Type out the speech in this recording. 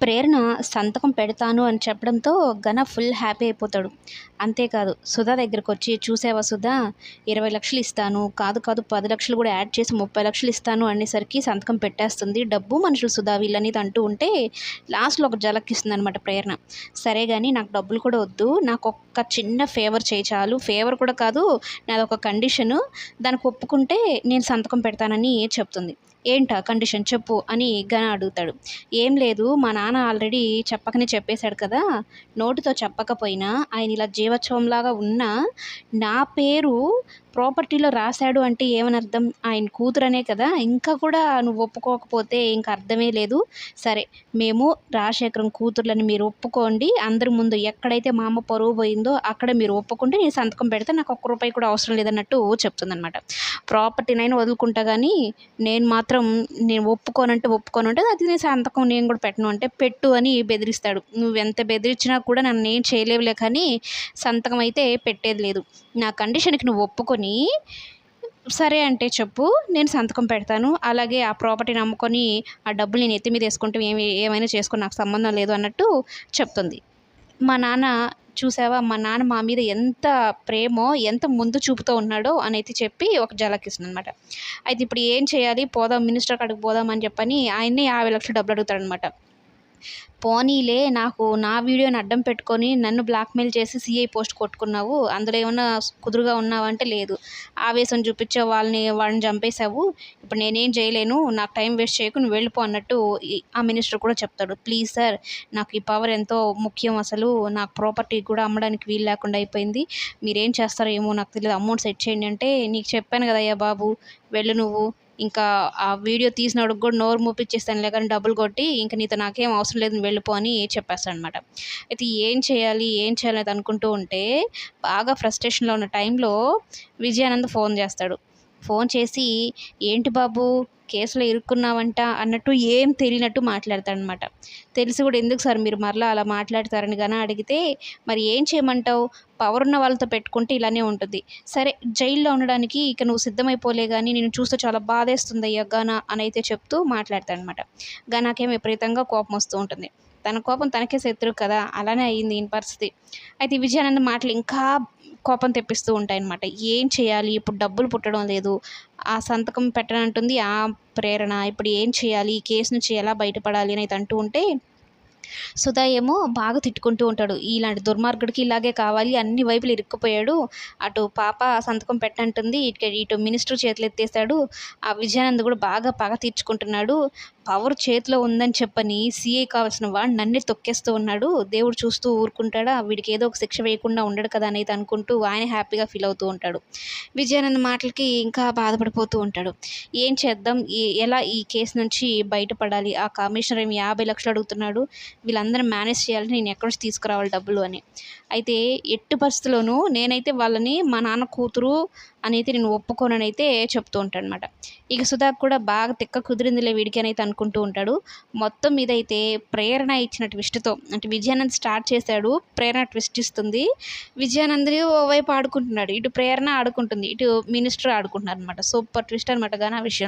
ప్రేరణ సంతకం పెడతాను అని చెప్పడంతో ఘన ఫుల్ హ్యాపీ అయిపోతాడు. అంతేకాదు సుధా దగ్గరకు వచ్చి చూసావా సుధా? ఇరవై లక్షలు ఇస్తాను. కాదు కాదు పది లక్షలు కూడా యాడ్ చేసి ముప్పై లక్షలు ఇస్తాను అనేసరికి సంతకం పెట్టేస్తుంది. డబ్బు మనుషులు సుధా వీళ్ళనేది అంటూ ఉంటే లాస్ట్లో ఒక జలక్కిస్తుంది అనమాట ప్రేరణ. సరే కానీ నాకు డబ్బులు కూడా వద్దు. నాకు ఒక్క చిన్న ఫేవర్ చేయి చాలు. ఫేవర్ కూడా కాదు నాది ఒక కండిషను. దానికి ఒప్పుకుంటే నేను సంతకం పెడతానని చెప్తుంది. ఏంటా కండిషన్? చెప్పు అని ఘన అడుగుతాడు. ఏం లేదు. మా నాన్న ఆల్రెడీ చెప్పకనే చెప్పేశాడు కదా. నోటితో చెప్పకపోయినా ఆయన ఇలా జీవోత్సవంలాగా ఉన్నా నా పేరు ప్రాపర్టీలో రాశాడు అంటే ఏమని అర్థం ఆయన కూతురనే కదా. ఇంకా కూడా నువ్వు ఒప్పుకోకపోతే ఇంకా అర్థమే లేదు. సరే మేము రాజశేఖరం కూతుర్లని మీరు ఒప్పుకోండి. అందరి ముందు ఎక్కడైతే మా అమ్మ పరువు పోయిందో అక్కడ మీరు ఒప్పుకుంటే నేను సంతకం పెడితే. నాకు ఒక్క రూపాయి కూడా అవసరం లేదన్నట్టు చెప్తుందనమాట ప్రాపర్టీనైనా వదులుకుంటా కానీ నేను మాత్రం నేను ఒప్పుకోనంటే ఒప్పుకోనంటే అది నేను సంతకం నేను కూడా పెట్టను. అంటే పెట్టు అని బెదిరిస్తాడు. నువ్వు ఎంత బెదిరించినా కూడా నన్ను ఏం చేయలేవులే కానీ సంతకం అయితే పెట్టేది లేదు. నా కండిషన్కి నువ్వు ఒప్పుకొని సరే అంటే చెప్పు నేను సంతకం పెడతాను. అలాగే ఆ ప్రాపర్టీని అమ్ముకొని ఆ డబ్బులు నేను ఎత్తి మీద వేసుకుంటే ఏమి ఏమైనా చేసుకొని నాకు సంబంధం లేదు అన్నట్టు చెప్తుంది. మా నాన్న చూసావా? మా నాన్న మా మీద ఎంత ప్రేమో ఎంత ముందు చూపుతో ఉన్నాడో అని అయితే చెప్పి ఒక జలకిస్తుంది అనమాట అయితే ఇప్పుడు ఏం చేయాలి? పోదాం మినిస్టర్ కాడికి పోదాం అని చెప్పని ఆయన్ని యాభై లక్షలు డబ్బులు అడుగుతాడనమాట పోనీలే నాకు నా వీడియోని అడ్డం పెట్టుకొని నన్ను బ్లాక్మెయిల్ చేసి సిఐ పోస్ట్ కొట్టుకున్నావు అందులో ఏమన్నా కుదురుగా ఉన్నావంటే లేదు. ఆవేశం చూపించే వాళ్ళని వాళ్ళని చంపేశావు. ఇప్పుడు నేనేం చేయలేను నాకు టైం వేస్ట్ చేయకు నువ్వు వెళ్ళిపో అన్నట్టు ఆ మినిస్టర్ కూడా చెప్తాడు. ప్లీజ్ సార్ నాకు ఈ పవర్ ఎంతో ముఖ్యం అసలు నాకు ప్రాపర్టీ కూడా అమ్మడానికి వీలు లేకుండా అయిపోయింది. మీరేం చేస్తారో ఏమో నాకు తెలియదు అమౌంట్ సెట్ చేయండి అంటే నీకు చెప్పాను కదయ్యా బాబు వెళ్ళు నువ్వు. ఇంకా ఆ వీడియో తీసినోడికి కూడా నోరు మూపించేస్తాను లేకని డబ్బులు కొట్టి ఇంకా నీతో నాకేం అవసరం లేదు వెళ్ళిపో అని చెప్పేస్తాడు అనమాట అయితే ఏం చేయాలి ఏం చేయాలి అనుకుంటూ ఉంటే బాగా ఫ్రస్ట్రేషన్లో ఉన్న టైంలో విజయానంద్ ఫోన్ చేస్తాడు. ఫోన్ చేసి ఏంటి బాబు కేసులో ఇరుక్కున్నావంట అన్నట్టు ఏం తెలియనట్టు మాట్లాడతాడనమాట. తెలిసి కూడా ఎందుకు సార్ మీరు మరలా అలా మాట్లాడతారని కానీ అడిగితే మరి ఏం చేయమంటావు? పవర్ ఉన్న వాళ్ళతో పెట్టుకుంటే ఇలానే ఉంటుంది. సరే జైల్లో ఉండడానికి ఇక నువ్వు సిద్ధమైపోలే కానీ నేను చూస్తే చాలా బాధేస్తుంది అయ్యా గానా అని అయితే చెప్తూ మాట్లాడతాడనమాట. గానాకేం విపరీతంగా కోపం వస్తూ ఉంటుంది. తన కోపం తనకే శత్రువు కదా అలానే అయ్యింది ఈయన పరిస్థితి. అయితే ఈ విజయానంద మాటలు ఇంకా కోపం తెప్పిస్తూ ఉంటాయి అనమాట ఏం చేయాలి? ఇప్పుడు డబ్బులు పుట్టడం లేదు. ఆ సంతకం పెట్టనంటుంది ఆ ప్రేరణ. ఇప్పుడు ఏం చేయాలి? ఈ కేసు నుంచి ఎలా బయటపడాలి అనేది అంటూ ఉంటే సుధా ఏమో బాగా తిట్టుకుంటూ ఉంటాడు. ఇలాంటి దుర్మార్గుడికి ఇలాగే కావాలి. అన్ని వైపులు ఇరుక్కుపోయాడు. అటు పాప సంతకం పెట్టంటుంది ఇటు ఇటు మినిస్టర్ చేతులు ఎత్తేసాడు ఆ విజయానంద్ కూడా బాగా పగ తీర్చుకుంటున్నాడు. పవర్ చేతిలో ఉందని చెప్పని సీఐ కావాల్సిన వాడు నన్నే తొక్కేస్తూ ఉన్నాడు. దేవుడు చూస్తూ ఊరుకుంటాడా? వీడికి ఏదో ఒక శిక్ష వేయకుండా ఉండడు కదా అనేది అనుకుంటూ ఆయన హ్యాపీగా ఫీల్ అవుతూ ఉంటాడు. విజయానంద్ మాటలకి ఇంకా బాధపడిపోతూ ఉంటాడు. ఏం చేద్దాం? ఎలా ఈ కేసు నుంచి బయటపడాలి? ఆ కమిషనర్ ఏమి యాభై లక్షలు అడుగుతున్నాడు? వీళ్ళందరూ మేనేజ్ చేయాలని నేను ఎక్కడి నుంచి తీసుకురావాలి డబ్బులు అని. అయితే ఎట్టి పరిస్థితుల్లోనూ నేనైతే వాళ్ళని మా నాన్న కూతురు అని అయితే నేను ఒప్పుకోననైతే చెప్తూ ఉంటాను అనమాట ఇక సుధాక్ కూడా బాగా తిక్క కుదిరిందిలే వీడికి అని అనుకుంటూ ఉంటాడు. మొత్తం మీద అయితే ప్రేరణ ఇచ్చిన ట్విస్ట్తో అంటే విజయానంద్ స్టార్ట్ చేశాడు ప్రేరణ ట్విస్ట్ ఇస్తుంది. విజయానంద్ ఓవైపు ఆడుకుంటున్నాడు ఇటు ప్రేరణ ఆడుకుంటుంది ఇటు మినిస్టర్ ఆడుకుంటున్నారు అనమాట సూపర్ ట్విస్ట్ అనమాట కానీ ఆ విషయంలో.